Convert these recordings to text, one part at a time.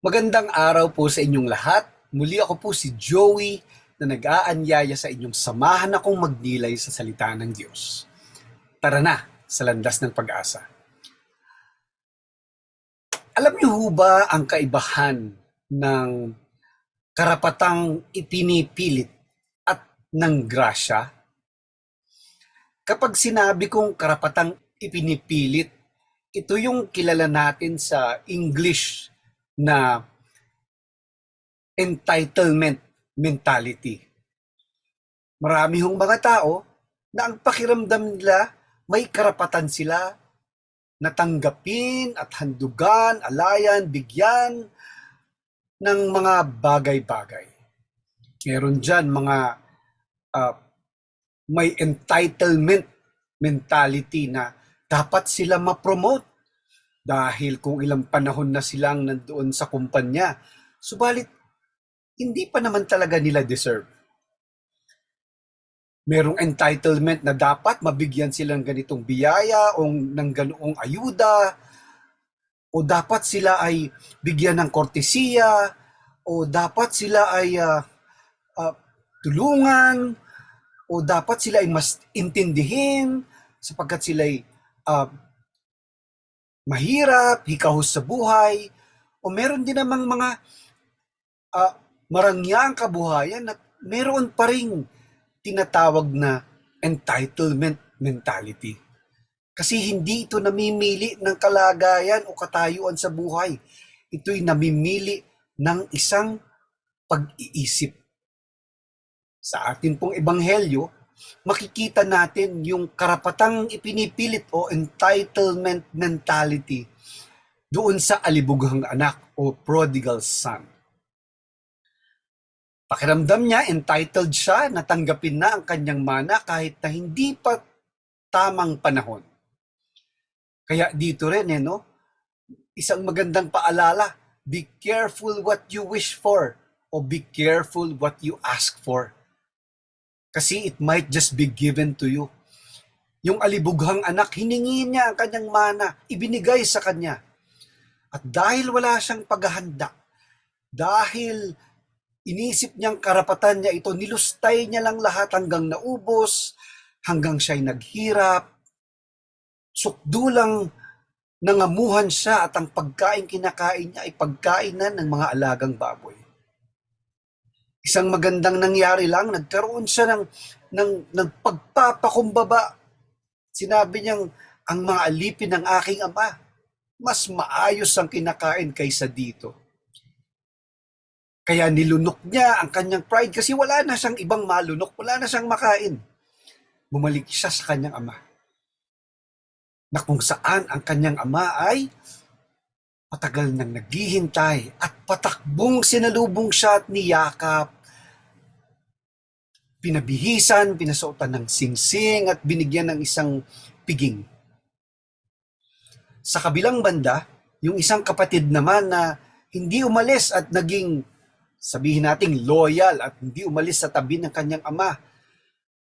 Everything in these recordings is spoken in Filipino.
Magandang araw po sa inyong lahat. Muli ako po si Joey na nag-aanyaya sa inyong samahan akong magnilay sa salita ng Diyos. Tara na sa landas ng pag-asa. Alam niyo ho ba ang kaibahan ng karapatang ipinipilit at ng grasya? Kapag sinabi kong karapatang ipinipilit, ito yung kilala natin sa English na entitlement mentality. Marami hong mga tao na ang pakiramdam nila may karapatan sila na tanggapin at handugan, alayan, bigyan ng mga bagay-bagay. Meron dyan mga uh, may entitlement mentality na dapat sila ma-promote dahil kung ilang panahon na silang nandoon sa kumpanya. Subalit, hindi pa naman talaga nila deserve. Merong entitlement na dapat mabigyan silang ganitong biyaya o ng ganoong ayuda o dapat sila ay bigyan ng kortesiya o dapat sila ay uh, uh, tulungan o dapat sila ay mas intindihin sapagkat sila ay uh, mahirap, hikahos sa buhay, o meron din namang mga uh, marangyang kabuhayan at meron pa rin tinatawag na entitlement mentality. Kasi hindi ito namimili ng kalagayan o katayuan sa buhay. Ito'y namimili ng isang pag-iisip. Sa atin pong ebanghelyo, makikita natin yung karapatang ipinipilit o entitlement mentality doon sa alibughang anak o prodigal son. Pakiramdam niya, entitled siya, natanggapin na ang kanyang mana kahit na hindi pa tamang panahon. Kaya dito rin, eh, no? isang magandang paalala, be careful what you wish for o be careful what you ask for kasi it might just be given to you. Yung alibughang anak, hiningi niya ang kanyang mana, ibinigay sa kanya. At dahil wala siyang paghahanda, dahil inisip niyang karapatan niya ito, nilustay niya lang lahat hanggang naubos, hanggang siya'y naghirap, sukdulang nangamuhan siya at ang pagkain kinakain niya ay pagkain na ng mga alagang baboy. Isang magandang nangyari lang, nagkaroon siya ng, ng, ng pagpapakumbaba. Sinabi niyang, ang mga alipin ng aking ama, mas maayos ang kinakain kaysa dito. Kaya nilunok niya ang kanyang pride kasi wala na siyang ibang malunok, wala na siyang makain. Bumalik siya sa kanyang ama. Na kung saan ang kanyang ama ay Matagal nang naghihintay at patakbong sinalubong siya at niyakap. Pinabihisan, pinasuotan ng singsing at binigyan ng isang piging. Sa kabilang banda, yung isang kapatid naman na hindi umalis at naging sabihin nating loyal at hindi umalis sa tabi ng kanyang ama,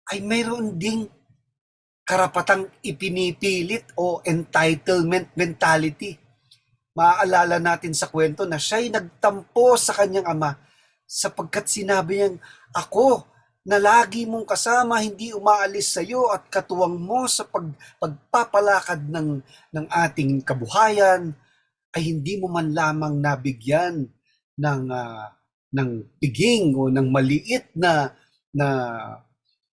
ay mayroon ding karapatang ipinipilit o entitlement mentality maaalala natin sa kwento na siya'y nagtampo sa kanyang ama sapagkat sinabi niyang, ako na lagi mong kasama, hindi umaalis sa iyo at katuwang mo sa pag, pagpapalakad ng, ng ating kabuhayan, ay hindi mo man lamang nabigyan ng, uh, ng piging o ng maliit na, na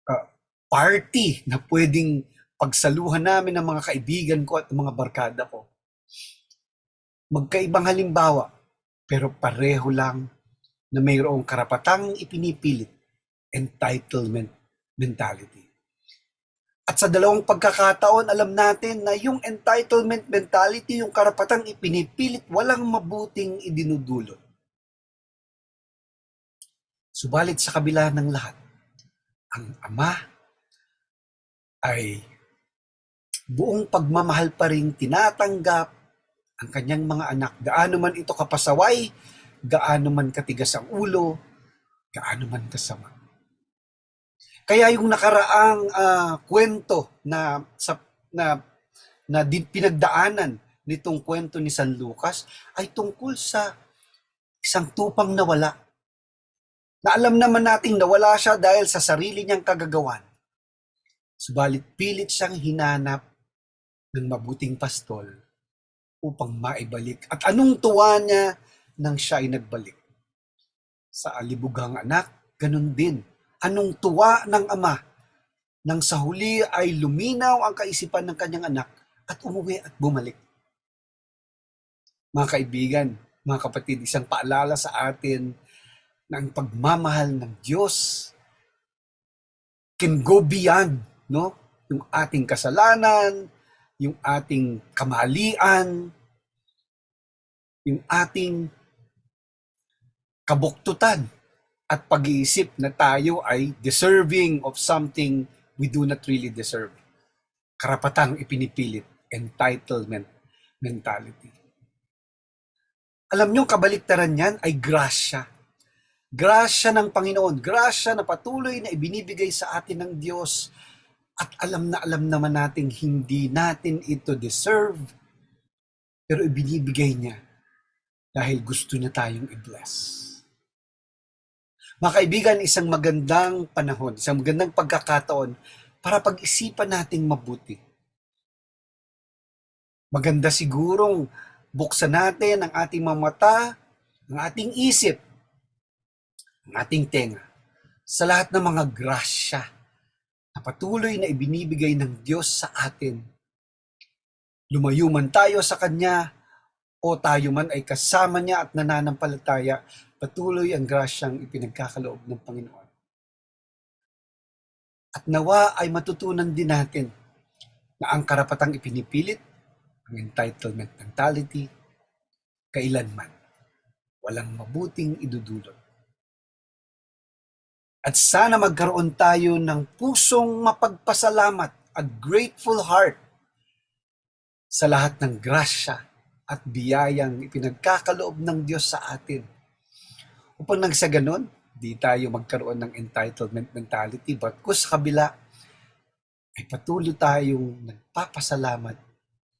uh, party na pwedeng pagsaluhan namin ng mga kaibigan ko at mga barkada ko magkaibang halimbawa, pero pareho lang na mayroong karapatang ipinipilit, entitlement mentality. At sa dalawang pagkakataon, alam natin na yung entitlement mentality, yung karapatang ipinipilit, walang mabuting idinudulot. Subalit sa kabila ng lahat, ang ama ay buong pagmamahal pa rin tinatanggap ang kanyang mga anak. Gaano man ito kapasaway, gaano man katigas ang ulo, gaano man kasama. Kaya yung nakaraang uh, kwento na sa na na din, pinagdaanan nitong kwento ni San Lucas ay tungkol sa isang tupang nawala. Na alam naman nating nawala siya dahil sa sarili niyang kagagawan. Subalit pilit siyang hinanap ng mabuting pastol upang maibalik. At anong tuwa niya nang siya ay nagbalik? Sa alibughang anak, ganun din. Anong tuwa ng ama nang sa huli ay luminaw ang kaisipan ng kanyang anak at umuwi at bumalik. Mga kaibigan, mga kapatid, isang paalala sa atin na ang pagmamahal ng Diyos can go beyond no? yung ating kasalanan, yung ating kamalian, yung ating kabuktutan at pag-iisip na tayo ay deserving of something we do not really deserve. Karapatang ipinipilit, entitlement mentality. Alam nyo, kabaliktaran yan ay grasya. Grasya ng Panginoon, grasya na patuloy na ibinibigay sa atin ng Diyos at alam na alam naman nating hindi natin ito deserve, pero ibinibigay niya dahil gusto niya tayong i-bless. Mga kaibigan, isang magandang panahon, isang magandang pagkakataon para pag-isipan nating mabuti. Maganda sigurong buksan natin ang ating mga mata, ang ating isip, ang ating tenga sa lahat ng mga grasya na patuloy na ibinibigay ng Diyos sa atin. Lumayo man tayo sa Kanya o tayo man ay kasama niya at nananampalataya, patuloy ang grasyang ipinagkakaloob ng Panginoon. At nawa ay matutunan din natin na ang karapatang ipinipilit, ang entitlement mentality, kailanman walang mabuting idudulot. At sana magkaroon tayo ng pusong mapagpasalamat, a grateful heart sa lahat ng grasya at biyayang ipinagkakaloob ng Diyos sa atin. Upang nang sa ganon, di tayo magkaroon ng entitlement mentality, but kung sa kabila, ay patuloy tayong nagpapasalamat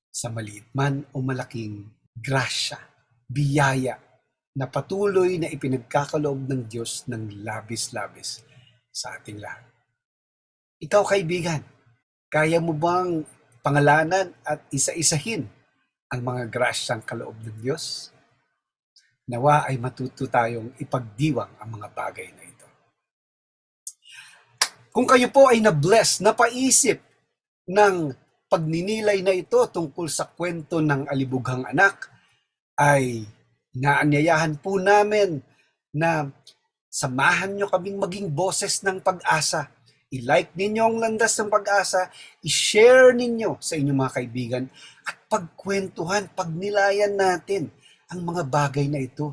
sa maliit man o malaking grasya, biyaya na patuloy na ipinagkakaloob ng Diyos ng labis-labis sa ating lahat. Ikaw kaibigan, kaya mo bang pangalanan at isa-isahin ang mga grasyang kaloob ng Diyos? Nawa ay matuto tayong ipagdiwang ang mga bagay na ito. Kung kayo po ay na-bless, napaisip ng pagninilay na ito tungkol sa kwento ng alibughang anak, ay naanyayahan po namin na samahan nyo kaming maging boses ng pag-asa. I-like ninyo ang landas ng pag-asa, i-share ninyo sa inyong mga kaibigan, at pagkwentuhan, pagnilayan natin ang mga bagay na ito.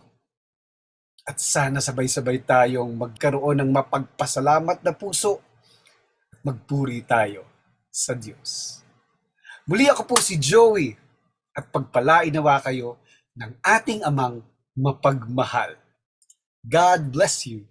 At sana sabay-sabay tayong magkaroon ng mapagpasalamat na puso magpuri tayo sa Diyos. Muli ako po si Joey at pagpalain nawa kayo ng ating amang mapagmahal. God bless you.